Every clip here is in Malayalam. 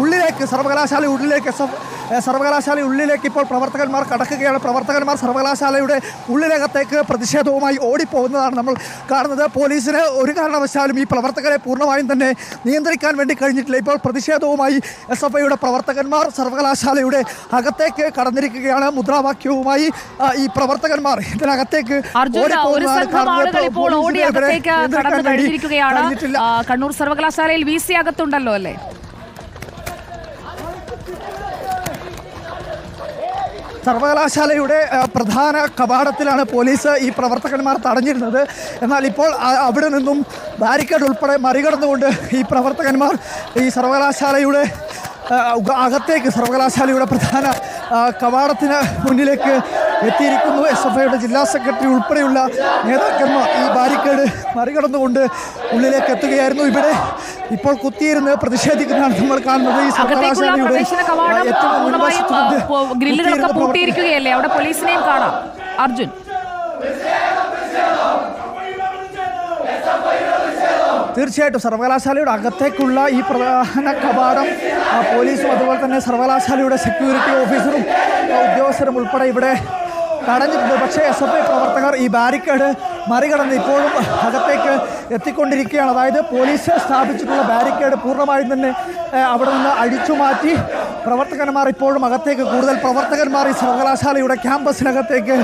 ഉള്ളിലേക്ക് സർവകലാശാല ഉള്ളിലേക്ക് എസ് എഫ് സർവകലാശാല ഉള്ളിലേക്ക് ഇപ്പോൾ പ്രവർത്തകന്മാർ കടക്കുകയാണ്. പ്രവർത്തകന്മാർ സർവകലാശാലയുടെ ഉള്ളിലകത്തേക്ക് പ്രതിഷേധവുമായി ഓടിപ്പോകുന്നതാണ് നമ്മൾ കാണുന്നത്. പോലീസിന് ഒരു കാരണവശാലും ഈ പ്രവർത്തകരെ പൂർണമായും തന്നെ നിയന്ത്രിക്കാൻ വേണ്ടി കഴിഞ്ഞിട്ടില്ല. ഇപ്പോൾ പ്രതിഷേധവുമായി എസ് എഫ് ഐയുടെ പ്രവർത്തകന്മാർ സർവകലാശാലയുടെ അകത്തേക്ക് കടന്നിരിക്കുകയാണ്. മുദ്രാവാക്യവുമായി ഈ പ്രവർത്തകന്മാർ ഇതിനകത്തേക്ക് ഓടിപ്പോകുന്നതാണ് കണ്ണൂർ സർവകലാശാലയിൽ വി സി അകത്തുണ്ടല്ലോ അല്ലേ? സർവകലാശാലയുടെ പ്രധാന കവാടത്തിലാണ് പോലീസ് ഈ പ്രവർത്തകന്മാർ തടഞ്ഞിരുന്നത്. എന്നാൽ ഇപ്പോൾ അവിടെ നിന്നും ബാരിക്കേഡ് ഉൾപ്പെടെ മറികടന്നുകൊണ്ട് ഈ പ്രവർത്തകന്മാർ ഈ സർവകലാശാലയുടെ അകത്തേക്ക് സർവകലാശാലയുടെ പ്രധാന കവാടത്തിന് മുന്നിലേക്ക് എത്തിയിരിക്കുന്നു. എസ് എഫ് ഐയുടെ ജില്ലാ സെക്രട്ടറി ഉൾപ്പെടെയുള്ള നേതാക്കന്മാർ ഈ ബാരിക്കേഡ് മറികടന്നുകൊണ്ട് ഉള്ളിലേക്ക് എത്തുകയായിരുന്നു. ഇവിടെ ഇപ്പോൾ കുത്തിയിരുന്ന് പ്രതിഷേധിക്കുന്നതാണ് നമ്മൾ കാണുന്നത്. ഈ സർവകലാശാലയുടെ ഏറ്റവും ഗ്രില്ലുകളൊക്കെ പൂട്ടിയിരിക്കുകയല്ലേ? അവിടെ പോലീസിനെയും കാണാം. അർജുൻ. തീർച്ചയായിട്ടും സർവകലാശാലയുടെ അകത്തേക്കുള്ള ഈ പ്രധാന കവാടം പോലീസും അതുപോലെ തന്നെ സർവകലാശാലയുടെ സെക്യൂരിറ്റി ഓഫീസറും ഉദ്യോഗസ്ഥരും ഉൾപ്പെടെ ഇവിടെ തടഞ്ഞിട്ടുണ്ട് പക്ഷേ എസ് എഫ് ഐ പ്രവർത്തകർ ഈ ബാരിക്കേഡ് മറികടന്ന് ഇപ്പോഴും അകത്തേക്ക് എത്തിക്കൊണ്ടിരിക്കുകയാണ്. അതായത് പോലീസ് സ്ഥാപിച്ചിട്ടുള്ള ബാരിക്കേഡ് പൂർണമായും തന്നെ അവിടെ നിന്ന് അഴിച്ചു മാറ്റി. പ്രവർത്തകന്മാർ ഇപ്പോഴും അകത്തേക്ക് കൂടുതൽ പ്രവർത്തകന്മാർ ഈ സർവകലാശാലയുടെ ക്യാമ്പസിനകത്തേക്ക്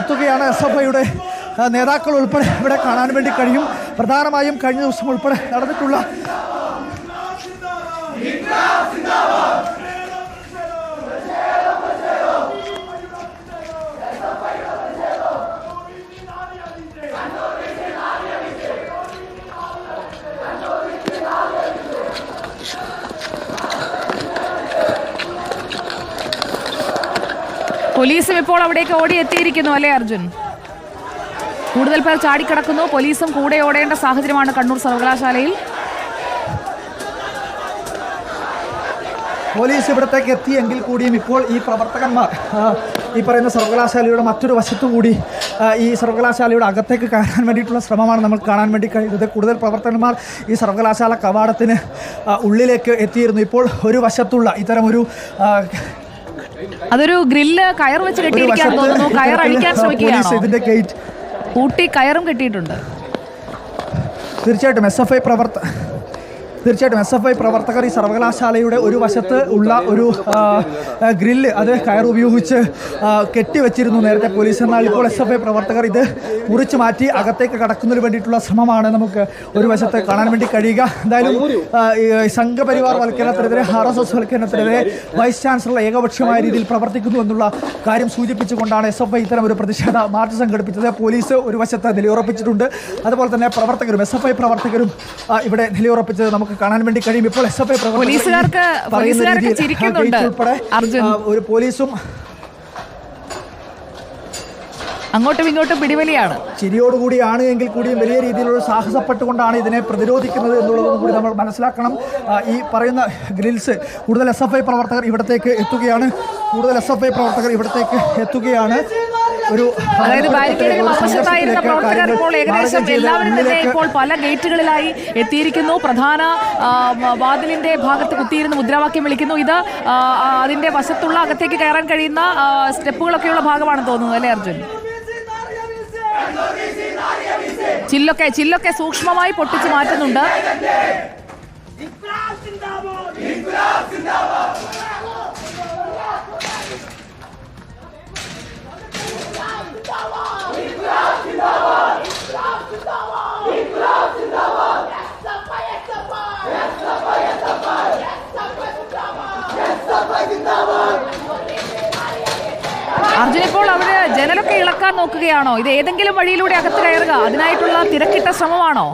എത്തുകയാണ് എസ് എഫ് ഐയുടെ നേതാക്കൾ ഉൾപ്പെടെ ഇവിടെ കാണാൻ വേണ്ടി കഴിയും. പ്രധാനമായും കഴിഞ്ഞ ദിവസം ഉൾപ്പെടെ നടന്നിട്ടുള്ള പോലീസും ഇപ്പോൾ അവിടേക്ക് ഓടി എത്തിയിരിക്കുന്നു അല്ലേ അർജുൻ? കൂടുതൽ പേർ ചാടിക്കിടക്കുന്നു. പോലീസും കൂടെ ഓടേണ്ട സാഹചര്യമാണ് കണ്ണൂർ സർവകലാശാലയിൽ. പോലീസ് ഇവിടത്തേക്ക് എത്തിയെങ്കിൽ കൂടിയും ഇപ്പോൾ ഈ പ്രവർത്തകന്മാർ ഈ പറയുന്ന സർവകലാശാലയുടെ മറ്റൊരു വശത്തുകൂടി കൂടി ഈ സർവകലാശാലയുടെ അകത്തേക്ക് കയറാൻ വേണ്ടിയിട്ടുള്ള ശ്രമമാണ് നമ്മൾ കാണാൻ വേണ്ടി കഴിയുന്നത് കൂടുതൽ പ്രവർത്തകന്മാർ ഈ സർവകലാശാല കവാടത്തിന് ഉള്ളിലേക്ക് എത്തിയിരുന്നു. ഇപ്പോൾ ഒരു വശത്തുള്ള ഇത്തരമൊരു ആ, അതൊരു ഗ്രില്ല് കയർ വെച്ച് കെട്ടിയിരിക്കാൻ തോന്നുന്നു. കയർ അഴിക്കാൻ ശ്രമിക്കുകയാണോ? കൂട്ടി കയറും കെട്ടിയിട്ടുണ്ട്. തീർച്ചയായിട്ടും എസ് എഫ് ഐ പ്രവർത്ത തീർച്ചയായിട്ടും എസ് എഫ് ഐ പ്രവർത്തകർ ഈ സർവകലാശാലയുടെ ഒരു വശത്ത് ഉള്ള ഒരു ഗ്രില്ല് അത് കയർ ഉപയോഗിച്ച് കെട്ടിവെച്ചിരുന്നു നേരത്തെ പോലീസ്. എന്നാൽ ഇപ്പോൾ എസ് എഫ് ഐ പ്രവർത്തകർ ഇത് മുറിച്ച് മാറ്റി അകത്തേക്ക് കടക്കുന്നതിന് വേണ്ടിയിട്ടുള്ള ശ്രമമാണ് നമുക്ക് ഒരു വശത്ത് കാണാൻ വേണ്ടി കഴിയുക. എന്തായാലും സംഘപരിവാർ വൽക്കരണത്തിനെതിരെ ആർ എസ് എസ് വൽക്കരണത്തിനെതിരെ വൈസ് ചാൻസലർ ഏകപക്ഷമായ രീതിയിൽ പ്രവർത്തിക്കുന്നു എന്നുള്ള കാര്യം സൂചിപ്പിച്ചുകൊണ്ടാണ് എസ് എഫ് ഐ ഇത്തരം ഒരു പ്രതിഷേധ മാർച്ച് സംഘടിപ്പിച്ചത്. പോലീസ് ഒരു വശത്ത് നിലയുറപ്പിച്ചിട്ടുണ്ട്. അതുപോലെ തന്നെ പ്രവർത്തകരും എസ് എഫ് ഐ പ്രവർത്തകരും ഇവിടെ നിലയുറപ്പിച്ചത് നമുക്ക് കാണാൻ വേണ്ടി കഴിയും ഇപ്പോൾ എസ് എഫ് ഐ. അർജുൻ. ഒരു പോലീസും അങ്ങോട്ടും ഇങ്ങോട്ടും പിടിവലിയാണ് ചിരിയോടുകൂടിയാണ് എങ്കിൽ കൂടിയും വലിയ രീതിയിലുള്ള സാഹസപ്പെട്ടുകൊണ്ടാണ് ഇതിനെ പ്രതിരോധിക്കുന്നത് എന്നുള്ളതും കൂടി നമ്മൾ മനസ്സിലാക്കണം ഈ പറയുന്ന ഗ്രിൽസ് കൂടുതൽ എസ് എഫ് ഐ പ്രവർത്തകർ ഇവിടത്തേക്ക് എത്തുകയാണ് കൂടുതൽ എസ് എഫ് ഐ പ്രവർത്തകർ ഇവിടത്തേക്ക് എത്തുകയാണ് ഒരു അതായത് പ്രവർത്തകർ ഇപ്പോൾ ഏകദേശം എല്ലാവരും തന്നെ ഇപ്പോൾ പല ഗേറ്റുകളിലായി എത്തിയിരിക്കുന്നു. പ്രധാന വാതിലിന്റെ ഭാഗത്ത് കുത്തിയിരുന്ന് മുദ്രാവാക്യം വിളിക്കുന്നു. ഇത് അതിന്റെ വശത്തുള്ള അകത്തേക്ക് കയറാൻ കഴിയുന്ന സ്റ്റെപ്പുകളൊക്കെയുള്ള ഭാഗമാണെന്ന് തോന്നുന്നു അല്ലേ അർജുൻ? ചില്ലൊക്കെ ചില്ലൊക്കെ സൂക്ഷ്മമായി പൊട്ടിച്ച് മാറ്റുന്നുണ്ട്. അർജുൻ ഇപ്പോൾ അവർ ജനലൊക്കെ ഇളക്കാൻ നോക്കുകയാണോ? ഇത് ഏതെങ്കിലും വഴിയിലൂടെ അകത്ത് കയറുക അതിനായിട്ടുള്ള തിരക്കിട്ട ശ്രമമാണോ?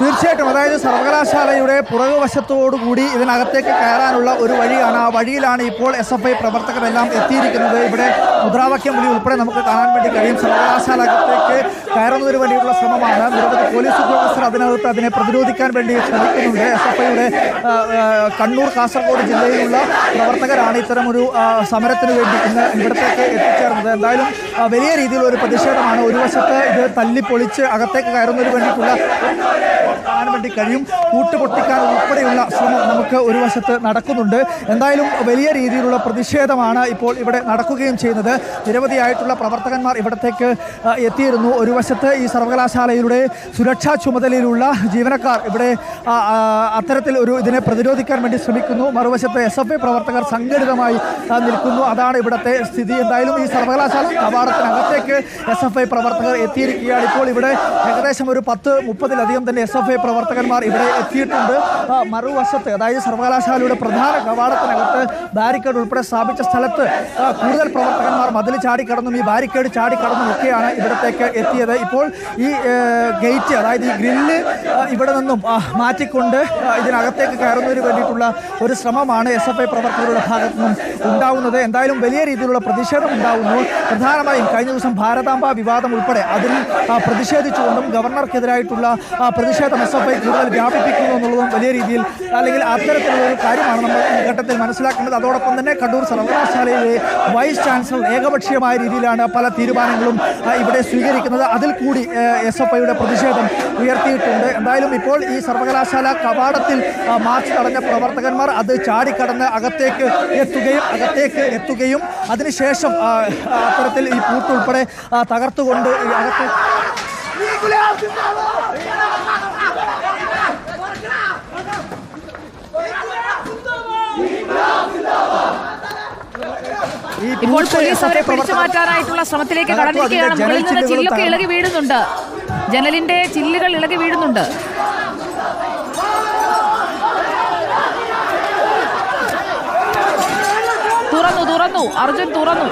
തീർച്ചയായിട്ടും. അതായത് സർവകലാശാലയുടെ പുറകുവശത്തോടുകൂടി ഇതിനകത്തേക്ക് കയറാനുള്ള ഒരു വഴിയാണ്. ആ വഴിയിലാണ് ഇപ്പോൾ എസ് എഫ് ഐ പ്രവർത്തകരെല്ലാം എത്തിയിരിക്കുന്നത്. ഇവിടെ മുദ്രാവാക്യം വിളി ഉൾപ്പെടെ നമുക്ക് കാണാൻ വേണ്ടി കഴിയും. സർവകലാശാല അകത്തേക്ക് കയറുന്നതിന് വേണ്ടിയുള്ള ശ്രമമാണ്. നിരവധി പോലീസ് ഉദ്യോഗസ്ഥർ അതിനകത്ത് അതിനെ പ്രതിരോധിക്കാൻ വേണ്ടി ശ്രമിക്കുന്നുണ്ട്. എസ് എഫ് ഐയുടെ കണ്ണൂർ കാസർഗോഡ് ജില്ലയിലുള്ള പ്രവർത്തകരാണ് ഇത്തരമൊരു സമരത്തിന് വേണ്ടി ഇന്ന് ഇവിടത്തേക്ക് എത്തിച്ചേർന്നത്. എന്തായാലും വലിയ രീതിയിലുള്ള ഒരു പ്രതിഷേധമാണ്. ഒരു വശത്ത് ഇത് തല്ലിപ്പൊളിച്ച് അകത്തേക്ക് കയറുന്നതിന് വേണ്ടിയിട്ടുള്ള വേണ്ടി കഴിയും. കൂട്ടുപൊട്ടിക്കാൻ ഉൾപ്പെടെയുള്ള ശ്രമം നമുക്ക് ഒരു വശത്ത് നടക്കുന്നുണ്ട്. എന്തായാലും വലിയ രീതിയിലുള്ള പ്രതിഷേധമാണ് ഇപ്പോൾ ഇവിടെ നടക്കുകയും ചെയ്യുന്നത്. നിരവധിയായിട്ടുള്ള പ്രവർത്തകന്മാർ ഇവിടത്തേക്ക് എത്തിയിരുന്നു. ഒരു വശത്ത് ഈ സർവകലാശാലയുടെ സുരക്ഷാ ചുമതലയിലുള്ള ജീവനക്കാർ ഇവിടെ അത്തരത്തിൽ ഒരു ഇതിനെ പ്രതിരോധിക്കാൻ വേണ്ടി ശ്രമിക്കുന്നു. മറുവശത്ത് എസ് എഫ് ഐ പ്രവർത്തകർ സംഘടിതമായി നിൽക്കുന്നു. അതാണ് ഇവിടുത്തെ സ്ഥിതി. എന്തായാലും ഈ സർവകലാശാല കവാടത്തിനകത്തേക്ക് എസ് എഫ് ഐ പ്രവർത്തകർ എത്തിയിരിക്കുകയാണ്. ഇപ്പോൾ ഇവിടെ ഏകദേശം ഒരു പത്ത് മുപ്പതിലധികം തന്നെ എസ് എഫ് ഐ പ്രവർത്തകന്മാർ ഇവിടെ എത്തിയിട്ടുണ്ട്. മറുവശത്ത് അതായത് സർവകലാശാലയുടെ പ്രധാന കവാടത്തിനകത്ത് ബാരിക്കേഡ് ഉൾപ്പെടെ സ്ഥാപിച്ച സ്ഥലത്ത് കൂടുതൽ പ്രവർത്തകന്മാർ മതിൽ ചാടിക്കടന്നും ഈ ബാരിക്കേഡ് ചാടിക്കടന്നും ഒക്കെയാണ് ഇവിടത്തേക്ക് എത്തിയത്. ഇപ്പോൾ ഈ ഗേറ്റ് അതായത് ഈ ഗ്രില്ല് ഇവിടെ നിന്നും മാറ്റിക്കൊണ്ട് ഇതിനകത്തേക്ക് കയറുന്നതിന് വേണ്ടിയിട്ടുള്ള ഒരു ശ്രമമാണ് എസ് എഫ് ഐ പ്രവർത്തകരുടെ ഭാഗത്തു നിന്നും ഉണ്ടാവുന്നത്. എന്തായാലും വലിയ രീതിയിലുള്ള പ്രതിഷേധം ഉണ്ടാവുന്നു. പ്രധാനമായും കഴിഞ്ഞ ദിവസം ഭാരതാംബ വിവാദം ഉൾപ്പെടെ അതിൽ പ്രതിഷേധിച്ചുകൊണ്ടും ഗവർണർക്കെതിരായിട്ടുള്ള പ്രതിഷേധം എസ് ഐ കൂടുതൽ വ്യാപിപ്പിക്കുന്നു എന്നുള്ളതും വലിയ രീതിയിൽ അല്ലെങ്കിൽ അത്തരത്തിലുള്ള ഒരു കാര്യമാണ് നമ്മൾ ഈ ഘട്ടത്തിൽ മനസ്സിലാക്കേണ്ടത്. അതോടൊപ്പം തന്നെ കണ്ണൂർ സർവകലാശാലയിലെ വൈസ് ചാൻസലർ ഏകപക്ഷീയമായ രീതിയിലാണ് പല തീരുമാനങ്ങളും ഇവിടെ സ്വീകരിക്കുന്നത്. അതിൽ കൂടി എസ് എഫ് ഐയുടെ പ്രതിഷേധം ഉയർത്തിയിട്ടുണ്ട്. എന്തായാലും ഇപ്പോൾ ഈ സർവകലാശാല കവാടത്തിൽ മാർച്ച് തടഞ്ഞ പ്രവർത്തകന്മാർ അത് ചാടിക്കടന്ന് അകത്തേക്ക് എത്തുകയും അകത്തേക്ക് എത്തുകയും അതിനുശേഷം അത്തരത്തിൽ ഈ പൂട്ടുൾപ്പെടെ തകർത്തുകൊണ്ട് അകത്ത് ഇപ്പോൾ പോലീസ് അവരെ പിടിച്ചു മാറ്റാനായിട്ടുള്ള ശ്രമത്തിലേക്ക്. കടന്നിരിക്കുകയാണ്. മുകളിൽ നിന്ന് ചില്ലൊക്കെ ഇളകി വീഴുന്നുണ്ട്. ജനലിന്റെ ചില്ലുകൾ ഇളകി വീഴുന്നുണ്ട്. തുറന്നു തുറന്നു. അർജുൻ തുറന്നു.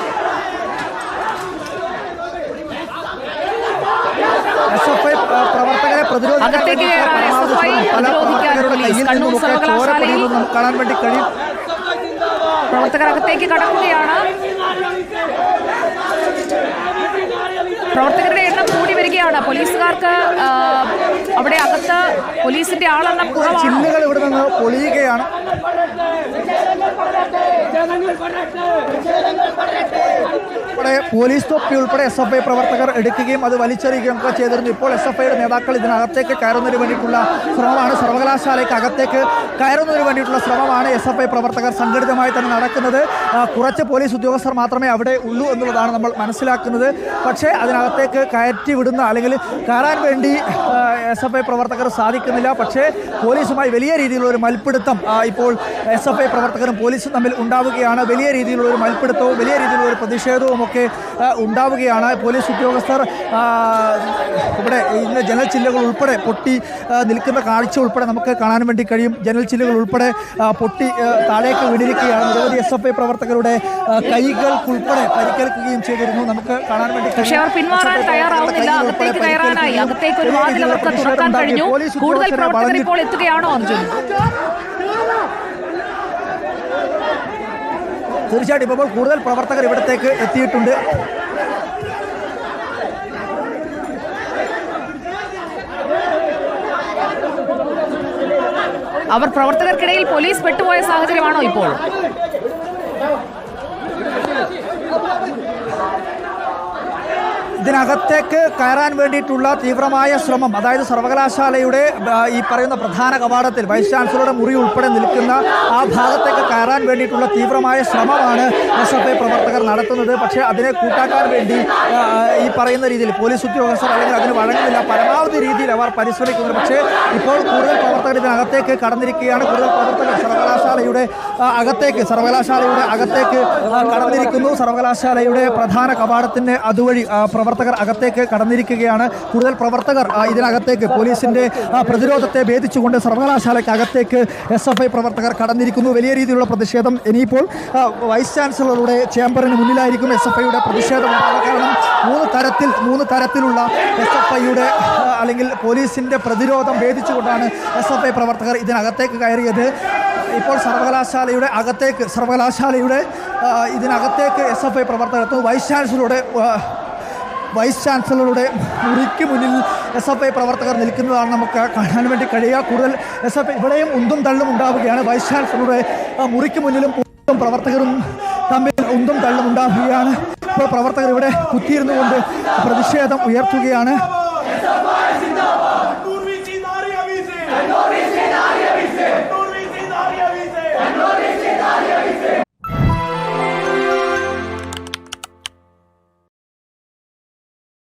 പ്രവർത്തകരെ പ്രതിരോധിക്കാൻ നമുക്ക് കാണാൻ വേണ്ടി കഴിയും. പ്രവർത്തകർ അകത്തേക്ക് കടക്കുകയാണ്. പ്രവർത്തകരുടെ എണ്ണം കൂടി വരികയാണ്. പോലീസുകാർക്ക് അവിടെ അകത്ത് പോലീസിന്റെ ആളെണ്ണം കുറവാണ്. ചില്ലുകൾ ഇവിടെ നിന്ന് പൊളിയുകയാണ്. ഇവിടെ പോലീസ് തൊപ്പി ഉൾപ്പെടെ എസ് എഫ് ഐ പ്രവർത്തകർ എടുക്കുകയും അത് വലിച്ചെറിയുകയും ഒക്കെ ചെയ്തിരുന്നു. ഇപ്പോൾ എസ് എഫ് ഐയുടെ നേതാക്കൾ ഇതിനകത്തേക്ക് കയറുന്നതിന് വേണ്ടിയിട്ടുള്ള ശ്രമമാണ്. സർവകലാശാലയ്ക്ക് അകത്തേക്ക് കയറുന്നതിന് വേണ്ടിയിട്ടുള്ള ശ്രമമാണ് എസ് എഫ് ഐ പ്രവർത്തകർ സംഘടിതമായി തന്നെ നടക്കുന്നത്. കുറച്ച് പോലീസ് ഉദ്യോഗസ്ഥർ മാത്രമേ അവിടെ ഉള്ളൂ എന്നുള്ളതാണ് നമ്മൾ മനസ്സിലാക്കുന്നത്. പക്ഷേ അതിനകത്തേക്ക് കയറ്റി വിടുന്ന അല്ലെങ്കിൽ കയറാൻ വേണ്ടി എസ് എഫ് ഐ പ്രവർത്തകർ സാധിക്കുന്നില്ല. പക്ഷേ പോലീസുമായി വലിയ രീതിയിലുള്ള ഒരു മൽപ്പിടുത്തം ഇപ്പോൾ എസ് എഫ് ഐ പ്രവർത്തകരും പോലീസും തമ്മിൽ ഉണ്ടാവുകയാണ്. വലിയ രീതിയിലുള്ള ഒരു മൽപ്പിടുത്തവും വലിയ രീതിയിലുള്ള ഒരു പ്രതിഷേധവും ഒക്കെ ഉണ്ടാവുകയാണ്. പോലീസ് ഉദ്യോഗസ്ഥർ ഇവിടെ ഇന്ന് ജനൽ ചില്ലുകൾ ഉൾപ്പെടെ പൊട്ടി നിൽക്കുന്ന കാഴ്ച ഉൾപ്പെടെ നമുക്ക് കാണാൻ വേണ്ടി കഴിയും. ജനൽ ചില്ലുകൾ ഉൾപ്പെടെ പൊട്ടി താഴേക്ക് വീണിരിക്കുകയാണ്. നിരവധി എസ് എഫ് ഐ പ്രവർത്തകരുടെ കൈകൾക്കുൾപ്പെടെ പരിക്കേൽക്കുകയും ചെയ്തിരുന്നു. നമുക്ക് കാണാൻ വേണ്ടി. പക്ഷേ അവർ പിന്മാറാൻ തയ്യാറാവുന്നില്ല. അകത്തേക്ക് കയറാനായി. അകത്തേക്ക് ഒരു വലിയ വാതിൽ അവർക്ക് തുറക്കാൻ. കഴിഞ്ഞു. കൂടുതൽ പ്രവർത്തകർ ഇപ്പോൾ എത്തുകയാണോ അർജുൻ? തീർച്ചയായിട്ടും ഇപ്പോൾ കൂടുതൽ പ്രവർത്തകർ ഇവിടത്തേക്ക് എത്തിയിട്ടുണ്ട്. അവർ പ്രവർത്തകർക്കിടയിൽ പോലീസ് പെട്ടുപോയ സാഹചര്യമാണോ ഇപ്പോൾ? ഇതിനകത്തേക്ക് കയറാൻ വേണ്ടിയിട്ടുള്ള തീവ്രമായ ശ്രമം അതായത് സർവകലാശാലയുടെ ഈ പറയുന്ന പ്രധാന കവാടത്തിൽ വൈസ് ചാൻസലറുടെ മുറി ഉൾപ്പെടെ നിൽക്കുന്ന ആ ഭാഗത്തേക്ക് കയറാൻ വേണ്ടിയിട്ടുള്ള തീവ്രമായ ശ്രമമാണ് എസ് എഫ് ഐ പ്രവർത്തകർ നടത്തുന്നത്. പക്ഷേ അതിനെ കൂട്ടാക്കാൻ വേണ്ടി ഈ പറയുന്ന രീതിയിൽ പോലീസ് ഉദ്യോഗസ്ഥർ അല്ലെങ്കിൽ അതിന് വഴങ്ങുന്നില്ല പരമാവധി രീതിയിൽ അവർ പരിശ്രമിക്കുന്നുണ്ട്. പക്ഷേ ഇപ്പോൾ കൂടുതൽ പ്രവർത്തകർ ഇതിനകത്തേക്ക് കടന്നിരിക്കുകയാണ്. കൂടുതൽ പ്രവർത്തകർ സർവകലാശാലയുടെ അകത്തേക്ക് സർവകലാശാലയുടെ അകത്തേക്ക് കടന്നിരിക്കുന്നു. സർവകലാശാലയുടെ പ്രധാന കവാടത്തിന്റെ അതുവഴി ആ, പ്രവർത്തകർ അകത്തേക്ക് കടന്നിരിക്കുകയാണ്. കൂടുതൽ പ്രവർത്തകർ ഇതിനകത്തേക്ക് പോലീസിന്റെ പ്രതിരോധത്തെ ഭേദിച്ചുകൊണ്ട് സർവകലാശാലയ്ക്ക് അകത്തേക്ക് എസ് എഫ് ഐ പ്രവർത്തകർ കടന്നിരിക്കുന്നു. വലിയ രീതിയിലുള്ള പ്രതിഷേധം ഇനിയിപ്പോൾ വൈസ് ചാൻസലറുടെ ചേംബറിന് മുന്നിലായിരിക്കും എസ് എഫ് ഐയുടെ പ്രതിഷേധം. കാരണം മൂന്ന് തരത്തിൽ മൂന്ന് തരത്തിലുള്ള എസ് എഫ് ഐയുടെ അല്ലെങ്കിൽ പോലീസിന്റെ പ്രതിരോധം ഭേദിച്ചുകൊണ്ടാണ് എസ് എഫ് ഐ പ്രവർത്തകർ ഇതിനകത്തേക്ക് കയറിയത്. ഇപ്പോൾ സർവകലാശാലയുടെ അകത്തേക്ക് സർവകലാശാലയുടെ ഇതിനകത്തേക്ക് എസ് എഫ് ഐ പ്രവർത്തകർ വൈസ് ചാൻസലറുടെ വൈസ് ചാൻസലറുടെ മുറിക്ക് മുന്നിൽ എസ് എഫ് ഐ പ്രവർത്തകർ നിൽക്കുന്നതാണ് നമുക്ക് കാണാൻ വേണ്ടി കഴിയുക. കൂടുതൽ എസ് എഫ് ഐ ഇവിടെയും ഉന്തും തള്ളും ഉണ്ടാവുകയാണ്. വൈസ് ചാൻസലറുടെ മുറിക്ക് മുന്നിലും പ്രവർത്തകരും തമ്മിൽ ഉന്തും തള്ളും ഉണ്ടാവുകയാണ്. ഇപ്പോൾ പ്രവർത്തകർ ഇവിടെ കുത്തിയിരുന്നു കൊണ്ട് പ്രതിഷേധം ഉയർത്തുകയാണ്.